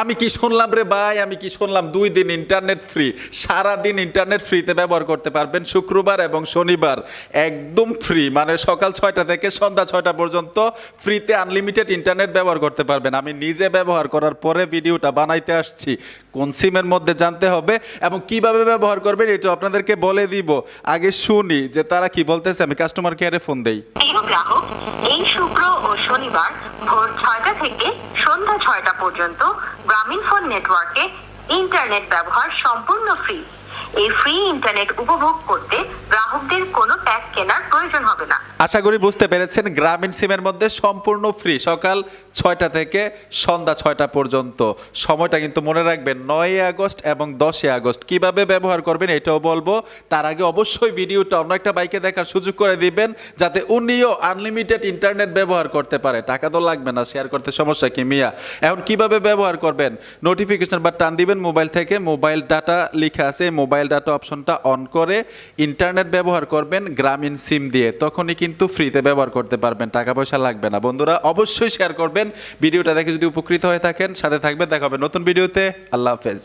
আমি কি শুনলাম রে ভাই? আমি কি শুনলাম দুই দিন ইন্টারনেট ফ্রি সারা দিন ইন্টারনেট ফ্রিতে ব্যবহার করতে পারবেন শুক্রবার এবং শনিবার। একদম ফ্রি মানে সকাল ছয়টা থেকে সন্ধ্যা ছয়টা পর্যন্ত ফ্রিতে আনলিমিটেড ইন্টারনেট ব্যবহার করতে পারবেন। আমি নিজে ব্যবহার করার পরে ভিডিওটা বানাইতে আসছি। কোন সিমের মধ্যে জানতে হবে এবং কীভাবে ব্যবহার করবেন এটা আপনাদেরকে বলে দিব। আগে শুনি যে তারা কি বলতেছে, আমি কাস্টমার কেয়ারে ফোন দেই। গ্রাহক, এই শুক্র ও শনিবার ভোর ছয়টা থেকে সন্ধ্যা ছয়টা পর্যন্ত গ্রামীণ ফোন নেটওয়ার্কে ইন্টারনেট ব্যবহার সম্পূর্ণ ফ্রি। এই ফ্রি ইন্টারনেট উপভোগ করতে আশা করি বুঝতে পেরেছেন, গ্রামীণ সিমের মধ্যে সম্পূর্ণ ফ্রি সকাল ছয়টা থেকে সন্ধ্যা ছয়টা পর্যন্ত। সময়টা কিন্তু মনে রাখবেন, নয়ই আগস্ট এবং দশই আগস্ট। কীভাবে ব্যবহার করবেন এটাও বলব। তার আগে অবশ্যই ভিডিওটা অন্য একটা বাইকে দেখার সুযোগ করে দিবেন, যাতে উনিও আনলিমিটেড ইন্টারনেট ব্যবহার করতে পারে। টাকা তো লাগবে না শেয়ার করতে সমস্যা কি মিয়া? এখন কীভাবে ব্যবহার করবেন? নোটিফিকেশন বা টান দিবেন মোবাইল থেকে। মোবাইল ডাটা লিখা আছে মোবাইল ডাটা অপশনটা অন করে ইন্টারনেট ব্যবহার করবেন গ্রামীণ সিম দিয়ে। তখনই কিন্তু ফ্রিতে ব্যবহার করতে পারবেন টাকা পয়সা লাগবে না। বন্ধুরা, অবশ্যই শেয়ার করবেন। ভিডিওটা দেখে যদি উপকৃত হয়ে থাকেন, সাথে থাকবেন। দেখা হবে নতুন ভিডিওতে। আল্লাহ হাফেজ।